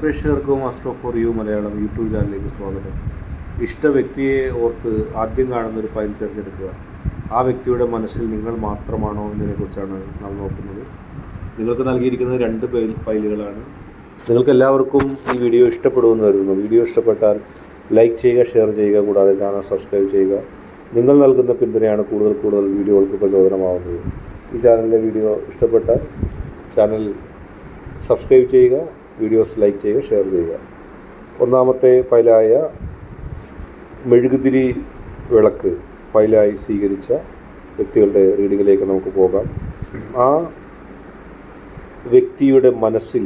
പ്രേക്ഷകർക്കും astro for you Malayalam YouTube ചാനലിലേക്ക് സ്വാഗതം. ഇഷ്ട വ്യക്തിയെ ഓർത്ത് ആദ്യം കാണുന്ന ഒരു ഫയൽ തിരഞ്ഞെടുക്കുക. ആ വ്യക്തിയുടെ മനസ്സിൽ നിങ്ങൾ മാത്രമാണോ എന്നതിനെക്കുറിച്ചാണ് നാം നോക്കുന്നത്. നിങ്ങൾക്ക് നൽകിയിരിക്കുന്നത് രണ്ട് ഫയലുകളാണ് നിങ്ങൾക്ക് എല്ലാവർക്കും ഈ വീഡിയോ ഇഷ്ടപ്പെടുമെന്ന് കരുതുന്നു. വീഡിയോ ഇഷ്ടപ്പെട്ടാൽ ലൈക്ക് ചെയ്യുക ഷെയർ ചെയ്യുക കൂടാതെ ചാനൽ സബ്സ്ക്രൈബ് ചെയ്യുക. നിങ്ങൾ നൽകുന്ന പിന്തുണയാണ് കൂടുതൽ കൂടുതൽ വീഡിയോകൾക്ക് പ്രചോദനമാവുന്നത്. ഈ ചാനലിലെ വീഡിയോ ഇഷ്ടപ്പെട്ടാൽ ചാനൽ സബ്സ്ക്രൈബ് ചെയ്യുക വീഡിയോസ് ലൈക്ക് ചെയ്യുക ഷെയർ ചെയ്യുക. ഒന്നാമത്തെ ഫയലായ മെഴുകുതിരി വിളക്ക് ഫയലായി സ്വീകരിച്ച വ്യക്തികളുടെ റീഡിങ്ങിലേക്ക് നമുക്ക് പോകാം. ആ വ്യക്തിയുടെ മനസ്സിൽ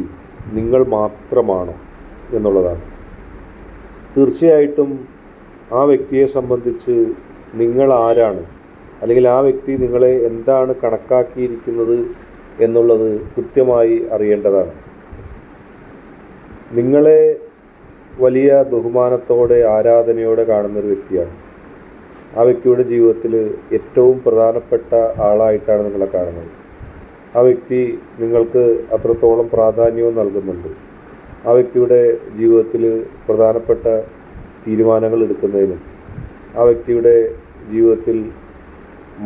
നിങ്ങൾ മാത്രമാണ് എന്നുള്ളതാണ്. തീർച്ചയായിട്ടും ആ വ്യക്തിയെ സംബന്ധിച്ച് നിങ്ങൾ ആരാണ് അല്ലെങ്കിൽ ആ വ്യക്തി നിങ്ങളെ എന്താണ് കണക്കാക്കിയിരിക്കുന്നത് എന്നുള്ളത് കൃത്യമായി അറിയേണ്ടതാണ്. നിങ്ങളെ വലിയ ബഹുമാനത്തോടെ ആരാധനയോടെ കാണുന്നൊരു വ്യക്തിയാണ്. ആ വ്യക്തിയുടെ ജീവിതത്തിൽ ഏറ്റവും പ്രധാനപ്പെട്ട ആളായിട്ടാണ് നിങ്ങളെ കാണുന്നത്. ആ വ്യക്തി നിങ്ങൾക്ക് അത്രത്തോളം പ്രാധാന്യവും നൽകുന്നുണ്ട്. ആ വ്യക്തിയുടെ ജീവിതത്തിൽ പ്രധാനപ്പെട്ട തീരുമാനങ്ങൾ എടുക്കുന്നതിനും ആ വ്യക്തിയുടെ ജീവിതത്തിൽ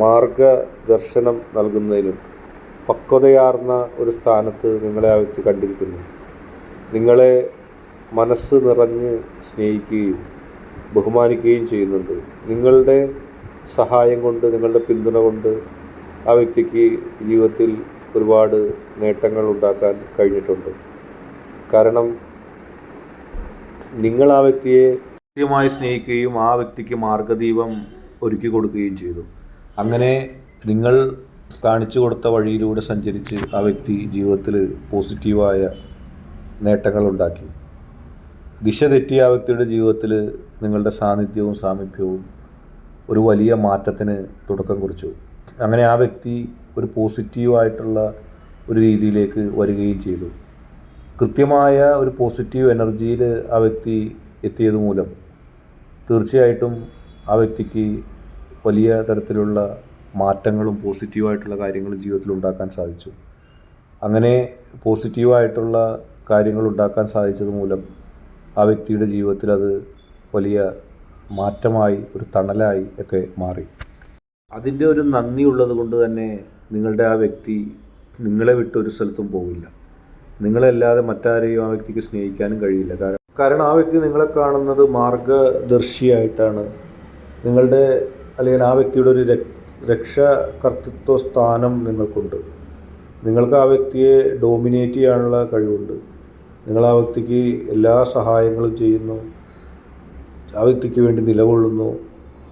മാർഗദർശനം നൽകുന്നതിനും പക്വതയാർന്ന ഒരു സ്ഥാനത്ത് നിങ്ങളെ ആ വ്യക്തി കണ്ടിരിക്കുന്നു. നിങ്ങളെ മനസ്സ് നിറഞ്ഞ് സ്നേഹിക്കുകയും ബഹുമാനിക്കുകയും ചെയ്യുന്നുണ്ട്. നിങ്ങളുടെ സഹായം കൊണ്ട് നിങ്ങളുടെ പിന്തുണ കൊണ്ട് ആ വ്യക്തിക്ക് ജീവിതത്തിൽ ഒരുപാട് നേട്ടങ്ങൾ ഉണ്ടാക്കാൻ കഴിഞ്ഞിട്ടുണ്ട്. കാരണം നിങ്ങൾ ആ വ്യക്തിയെ കൃത്യമായി സ്നേഹിക്കുകയും ആ വ്യക്തിക്ക് മാർഗദീപം ഒരുക്കി കൊടുക്കുകയും ചെയ്തു. അങ്ങനെ നിങ്ങൾ കാണിച്ചു കൊടുത്ത വഴിയിലൂടെ സഞ്ചരിച്ച് ആ വ്യക്തി ജീവിതത്തിൽ പോസിറ്റീവായ നേട്ടങ്ങളുണ്ടാക്കി. ദിശ തെറ്റിയ വ്യക്തിയുടെ ജീവിതത്തിൽ നിങ്ങളുടെ സാന്നിധ്യവും സാമീപ്യവും ഒരു വലിയ മാറ്റത്തിന് തുടക്കം കുറിച്ചു. അങ്ങനെ ആ വ്യക്തി ഒരു പോസിറ്റീവായിട്ടുള്ള ഒരു രീതിയിലേക്ക് വരികയും ചെയ്തു. കൃത്യമായ ഒരു പോസിറ്റീവ് എനർജിയിൽ ആ വ്യക്തി എത്തിയത് മൂലം തീർച്ചയായിട്ടും ആ വ്യക്തിക്ക് വലിയ തരത്തിലുള്ള മാറ്റങ്ങളും പോസിറ്റീവായിട്ടുള്ള കാര്യങ്ങളും ജീവിതത്തിൽ ഉണ്ടാക്കാൻ സാധിച്ചു. അങ്ങനെ പോസിറ്റീവായിട്ടുള്ള കാര്യങ്ങൾ ഉണ്ടാക്കാൻ സാധിച്ചത് മൂലം ആ വ്യക്തിയുടെ ജീവിതത്തിൽ അത് വലിയ മാറ്റമായി ഒരു തണലായി ഒക്കെ മാറി. അതിന്റെ ഒരു നന്ദി ഉള്ളത് കൊണ്ട് തന്നെ നിങ്ങളുടെ ആ വ്യക്തി നിങ്ങളെ വിട്ട് ഒരു സ്ഥലത്തും പോകില്ല നിങ്ങളല്ലാതെ മറ്റാരെയും ആ വ്യക്തിക്ക് സ്നേഹിക്കാനും കഴിയില്ല. കാരണം കാരണം ആ വ്യക്തി നിങ്ങളെ കാണുന്നത് മാർഗദർശിയായിട്ടാണ്. നിങ്ങളുടെ അല്ലെങ്കിൽ ആ വ്യക്തിയുടെ ഒരു രക്ഷകർത്തൃത്വ സ്ഥാനം നിങ്ങൾക്കുണ്ട്. നിങ്ങൾക്ക് ആ വ്യക്തിയെ ഡോമിനേറ്റ് ചെയ്യാനുള്ള കഴിവുണ്ട്. നിങ്ങൾ ആ വ്യക്തിക്ക് എല്ലാ സഹായങ്ങളും ചെയ്യുന്നു. ആ വ്യക്തിക്ക് വേണ്ടി നിലകൊള്ളുന്നു.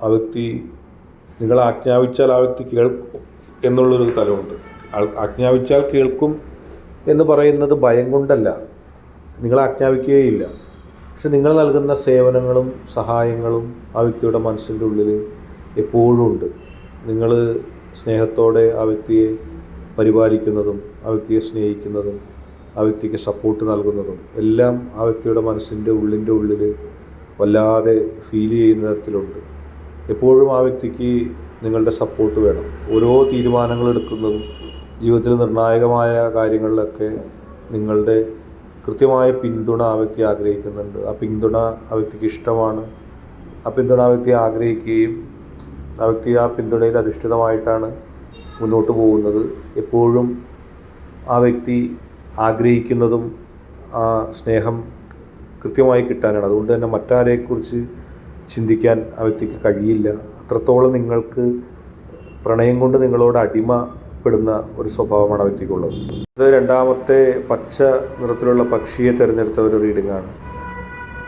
ആ വ്യക്തി നിങ്ങൾ ആജ്ഞാപിച്ചാൽ ആ വ്യക്തി കേൾക്കും എന്നുള്ളൊരു തലമുണ്ട്. ആജ്ഞാപിച്ചാൽ കേൾക്കും എന്ന് പറയുന്നത് ഭയം കൊണ്ടല്ല. നിങ്ങൾ ആജ്ഞാപിക്കുകയില്ല. പക്ഷെ നിങ്ങൾ നൽകുന്ന സേവനങ്ങളും സഹായങ്ങളും ആ വ്യക്തിയുടെ മനസ്സിന്റെ ഉള്ളിൽ എപ്പോഴും ഉണ്ട്. നിങ്ങൾ സ്നേഹത്തോടെ ആ വ്യക്തിയെ പരിപാലിക്കുന്നതും ആ വ്യക്തിയെ സ്നേഹിക്കുന്നതും ആ വ്യക്തിക്ക് സപ്പോർട്ട് നൽകുന്നതും എല്ലാം ആ വ്യക്തിയുടെ മനസ്സിന്റെ ഉള്ളിന്റെ ഉള്ളിൽ വല്ലാതെ ഫീൽ ചെയ്യുന്ന തരത്തിലുണ്ട്. എപ്പോഴും ആ വ്യക്തിക്ക് നിങ്ങളുടെ സപ്പോർട്ട് വേണം. ഓരോ തീരുമാനങ്ങൾ എടുക്കുന്നതും ജീവിതത്തിൽ നിർണായകമായ കാര്യങ്ങളിലൊക്കെ നിങ്ങളുടെ കൃത്യമായ പിന്തുണ ആ വ്യക്തി ആഗ്രഹിക്കുന്നുണ്ട്. ആ പിന്തുണ ആ വ്യക്തിക്ക് ഇഷ്ടമാണ്. ആ പിന്തുണ ആ വ്യക്തി ആഗ്രഹിക്കുകയും ആ വ്യക്തി ആ പിന്തുണയിൽ അധിഷ്ഠിതമായിട്ടാണ് മുന്നോട്ട് പോകുന്നത്. എപ്പോഴും ആ വ്യക്തി ആഗ്രഹിക്കുന്നതും ആ സ്നേഹം കൃത്യമായി കിട്ടാനാണ്. അതുകൊണ്ട് തന്നെ മറ്റാരെക്കുറിച്ച് ചിന്തിക്കാൻ ആ വ്യക്തിക്ക് കഴിയില്ല. അത്രത്തോളം നിങ്ങൾക്ക് പ്രണയം കൊണ്ട് നിങ്ങളോട് അടിമപ്പെടുന്ന ഒരു സ്വഭാവമാണ് വ്യക്തിക്കുള്ളത്. ഇത് രണ്ടാമത്തെ പച്ച നിറത്തിലുള്ള പക്ഷിയെ തിരഞ്ഞെടുത്ത ഒരു റീഡിംഗ് ആണ്.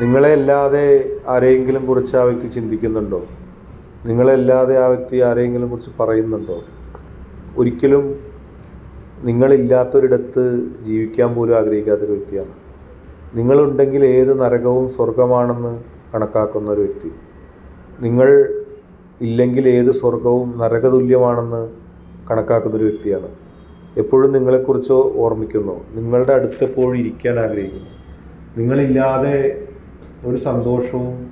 നിങ്ങളെ അല്ലാതെ ആരെയെങ്കിലും കുറിച്ച് ആ വ്യക്തി ചിന്തിക്കുന്നുണ്ടോ? നിങ്ങളല്ലാതെ ആ വ്യക്തി ആരെയെങ്കിലും കുറിച്ച് പറയുന്നുണ്ടോ? ഒരിക്കലും നിങ്ങളില്ലാത്തൊരിടത്ത് ജീവിക്കാൻ പോലും ആഗ്രഹിക്കാത്തൊരു വ്യക്തിയാണ്. നിങ്ങളുണ്ടെങ്കിൽ ഏത് നരകവും സ്വർഗമാണെന്ന് കണക്കാക്കുന്ന ഒരു വ്യക്തി. നിങ്ങൾ ഇല്ലെങ്കിൽ ഏത് സ്വർഗവും നരകതുല്യമാണെന്ന് കണക്കാക്കുന്ന ഒരു വ്യക്തിയാണ്. എപ്പോഴും നിങ്ങളെക്കുറിച്ച് ഓർമ്മിക്കുന്നു. നിങ്ങളുടെ അടുത്തെപ്പോഴും ഇരിക്കാൻ ആഗ്രഹിക്കുന്നു. നിങ്ങളില്ലാതെ ഒരു സന്തോഷവും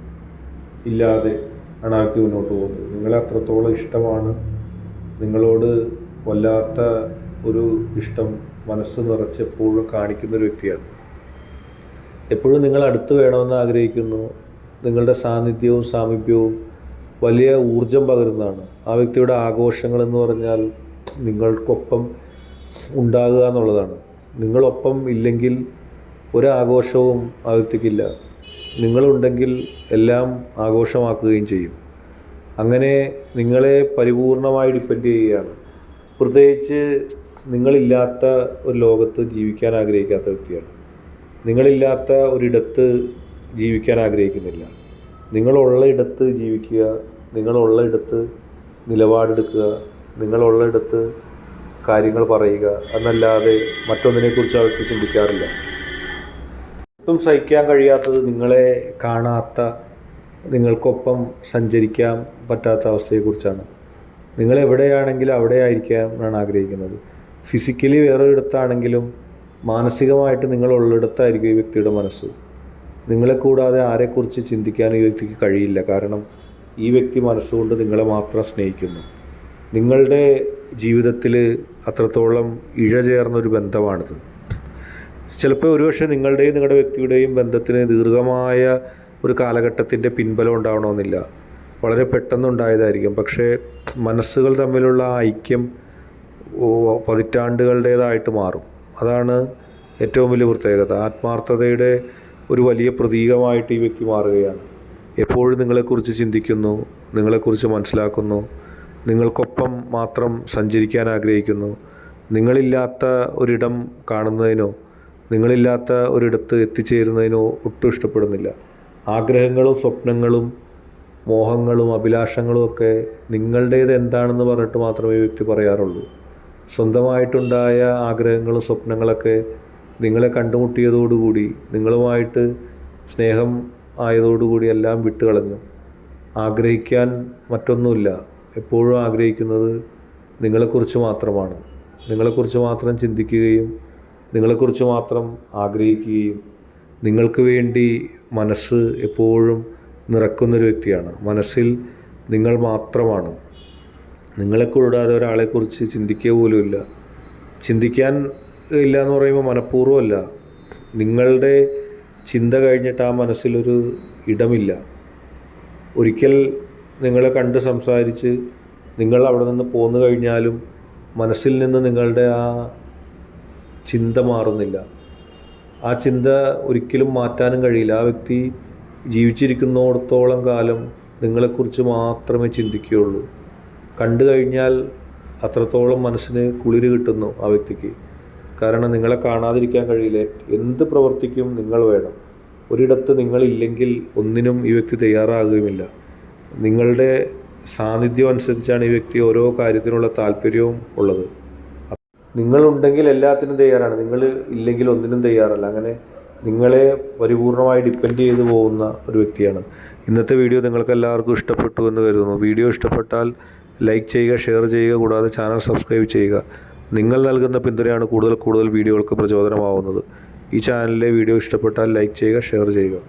ഇല്ലാതെ ആണ് ആൾക്ക് മുന്നോട്ട് പോകുന്നത്. നിങ്ങളെ അത്രത്തോളം ഇഷ്ടമാണ്. നിങ്ങളോട് വല്ലാത്ത ഒരു ഇഷ്ടം മനസ്സ് നിറച്ച് എപ്പോഴും കാണിക്കുന്ന ഒരു വ്യക്തിയാണ്. എപ്പോഴും നിങ്ങൾ അടുത്ത് വേണമെന്ന് ആഗ്രഹിക്കുന്നു. നിങ്ങളുടെ സാന്നിധ്യവും സാമീപ്യവും വലിയ ഊർജം പകരുന്നതാണ്. ആ വ്യക്തിയുടെ ആഘോഷങ്ങൾ എന്ന് പറഞ്ഞാൽ നിങ്ങൾക്കൊപ്പം ഉണ്ടാകുക എന്നുള്ളതാണ്. നിങ്ങളൊപ്പം ഇല്ലെങ്കിൽ ഒരാഘോഷവും ആ വ്യക്തിക്കില്ല. നിങ്ങളുണ്ടെങ്കിൽ എല്ലാം ആഘോഷമാക്കുകയും ചെയ്യും. അങ്ങനെ നിങ്ങളെ പരിപൂർണമായി ഡിപ്പെൻഡ് ചെയ്യുകയാണ്. പ്രത്യേകിച്ച് നിങ്ങളില്ലാത്ത ഒരു ലോകത്ത് ജീവിക്കാൻ ആഗ്രഹിക്കാത്ത വ്യക്തിയാണ്. നിങ്ങളില്ലാത്ത ഒരിടത്ത് ജീവിക്കാൻ ആഗ്രഹിക്കുന്നില്ല. നിങ്ങളുള്ള ഇടത്ത് ജീവിക്കുക നിങ്ങളുള്ള ഇടത്ത് നിലപാടെടുക്കുക നിങ്ങളുള്ള ഇടത്ത് കാര്യങ്ങൾ പറയുക എന്നല്ലാതെ മറ്റൊന്നിനെക്കുറിച്ച് വ്യക്തി ചിന്തിക്കാറില്ല. ഒട്ടും സഹിക്കാൻ കഴിയാത്തത് നിങ്ങളെ കാണാത്ത നിങ്ങൾക്കൊപ്പം സഞ്ചരിക്കാൻ പറ്റാത്ത അവസ്ഥയെക്കുറിച്ചാണ്. നിങ്ങൾ എവിടെയാണെങ്കിലും അവിടെ ആയിരിക്കാൻ ആണ് ആഗ്രഹിക്കുന്നത്. ഫിസിക്കലി വേറൊരിടത്താണെങ്കിലും മാനസികമായിട്ട് നിങ്ങൾ ഉള്ളിടത്തായിരിക്കും ഈ വ്യക്തിയുടെ മനസ്സ്. നിങ്ങളെ കൂടാതെ ആരെക്കുറിച്ച് ചിന്തിക്കാൻ ഈ വ്യക്തിക്ക് കഴിയില്ല. കാരണം ഈ വ്യക്തി മനസ്സുകൊണ്ട് നിങ്ങളെ മാത്രം സ്നേഹിക്കുന്നു. നിങ്ങളുടെ ജീവിതത്തിൽ അത്രത്തോളം ഇഴചേർന്നൊരു ബന്ധമാണിത്. ചിലപ്പോൾ ഒരുപക്ഷെ നിങ്ങളുടെയും നിങ്ങളുടെ വ്യക്തിയുടെയും ബന്ധത്തിന് ദീർഘമായ ഒരു കാലഘട്ടത്തിന്റെ പിൻബലം ഉണ്ടാവണമെന്നില്ല. വളരെ പെട്ടെന്നുണ്ടായതായിരിക്കും. പക്ഷേ മനസ്സുകൾ തമ്മിലുള്ള ഐക്യം പതിറ്റാണ്ടുകളുടേതായിട്ട് മാറും. അതാണ് ഏറ്റവും വലിയ പ്രത്യേകത. ആത്മാർത്ഥതയുടെ ഒരു വലിയ പ്രതീകമായിട്ട് ഈ വ്യക്തി മാറുകയാണ്. എപ്പോഴും നിങ്ങളെക്കുറിച്ച് ചിന്തിക്കുന്നു നിങ്ങളെക്കുറിച്ച് മനസ്സിലാക്കുന്നു നിങ്ങൾക്കൊപ്പം മാത്രം സഞ്ചരിക്കാൻ ആഗ്രഹിക്കുന്നു. നിങ്ങളില്ലാത്ത ഒരിടം കാണുന്നതിനോ നിങ്ങളില്ലാത്ത ഒരിടത്ത് എത്തിച്ചേരുന്നതിനോ ഒട്ടും ഇഷ്ടപ്പെടുന്നില്ല. ആഗ്രഹങ്ങളും സ്വപ്നങ്ങളും മോഹങ്ങളും അഭിലാഷങ്ങളും ഒക്കെ നിങ്ങളുടേത് എന്താണെന്ന് പറഞ്ഞിട്ട് മാത്രമേ വ്യക്തി പറയാറുള്ളൂ. സ്വന്തമായിട്ടുണ്ടായ ആഗ്രഹങ്ങളും സ്വപ്നങ്ങളൊക്കെ നിങ്ങളെ കണ്ടുമുട്ടിയതോടുകൂടി നിങ്ങളുമായിട്ട് സ്നേഹം ആയതോടുകൂടി എല്ലാം വിട്ടുകളഞ്ഞു. ആഗ്രഹിക്കാൻ മറ്റൊന്നുമില്ല. എപ്പോഴും ആഗ്രഹിക്കുന്നത് നിങ്ങളെക്കുറിച്ച് മാത്രമാണ്. നിങ്ങളെക്കുറിച്ച് മാത്രം ചിന്തിക്കുകയും നിങ്ങളെക്കുറിച്ച് മാത്രം ആഗ്രഹിക്കുകയും നിങ്ങൾക്ക് വേണ്ടി മനസ്സ് എപ്പോഴും നിറക്കുന്നൊരു വ്യക്തിയാണ്. മനസ്സിൽ നിങ്ങൾ മാത്രമാണ്. നിങ്ങളെ കൂടാതെ ഒരാളെക്കുറിച്ച് ചിന്തിക്കുക പോലുമില്ല ചിന്തിക്കാൻ ഇല്ല എന്ന് പറയുമ്പോൾ മനഃപൂർവമല്ല. നിങ്ങളുടെ ചിന്ത കഴിഞ്ഞിട്ട് ആ മനസ്സിലൊരു ഇടമില്ല. ഒരിക്കൽ നിങ്ങളെ കണ്ട് സംസാരിച്ച് നിങ്ങൾ അവിടെ നിന്ന് പോന്നു കഴിഞ്ഞാലും മനസ്സിൽ നിന്ന് നിങ്ങളുടെ ആ ചിന്ത മാറുന്നില്ല. ആ ചിന്ത ഒരിക്കലും മാറ്റാനും കഴിയില്ല. ആ വ്യക്തി ജീവിച്ചിരിക്കുന്നിടത്തോളം കാലം നിങ്ങളെക്കുറിച്ച് മാത്രമേ ചിന്തിക്കുകയുള്ളൂ. കണ്ടു കഴിഞ്ഞാൽ അത്രത്തോളം മനസ്സിന് കുളിര് കിട്ടുന്നു ആ വ്യക്തിക്ക്. കാരണം നിങ്ങളെ കാണാതിരിക്കാൻ കഴിയില്ല. എന്ത് പ്രവർത്തിക്കും നിങ്ങൾ വേണം. ഒരിടത്ത് നിങ്ങളില്ലെങ്കിൽ ഒന്നിനും ഈ വ്യക്തി തയ്യാറാകുകയുമില്ല. നിങ്ങളുടെ സാന്നിധ്യം അനുസരിച്ചാണ് ഈ വ്യക്തി ഓരോ കാര്യത്തിനുള്ള താല്പര്യവും ഉള്ളത്. നിങ്ങളുണ്ടെങ്കിൽ എല്ലാത്തിനും തയ്യാറാണ്. നിങ്ങൾ ഇല്ലെങ്കിൽ ഒന്നിനും തയ്യാറല്ല. അങ്ങനെ നിങ്ങളെ പരിപൂർണമായി ഡിപ്പെൻഡ് ചെയ്തു പോകുന്ന ഒരു വ്യക്തിയാണ്. ഇന്നത്തെ വീഡിയോ നിങ്ങൾക്ക് എല്ലാവർക്കും ഇഷ്ടപ്പെട്ടു എന്ന് കരുതുന്നു. വീഡിയോ ഇഷ്ടപ്പെട്ടാൽ ലൈക്ക് ചെയ്യുക ഷെയർ ചെയ്യുക കൂടാതെ ചാനൽ സബ്സ്ക്രൈബ് ചെയ്യുക. നിങ്ങൾ നൽകുന്ന പിന്തുണയാണ് കൂടുതൽ കൂടുതൽ വീഡിയോകൾക്ക് പ്രചോദനമാവുന്നത്. ഈ ചാനലിലെ വീഡിയോ ഇഷ്ടപ്പെട്ടാൽ ലൈക്ക് ചെയ്യുക ഷെയർ ചെയ്യുക.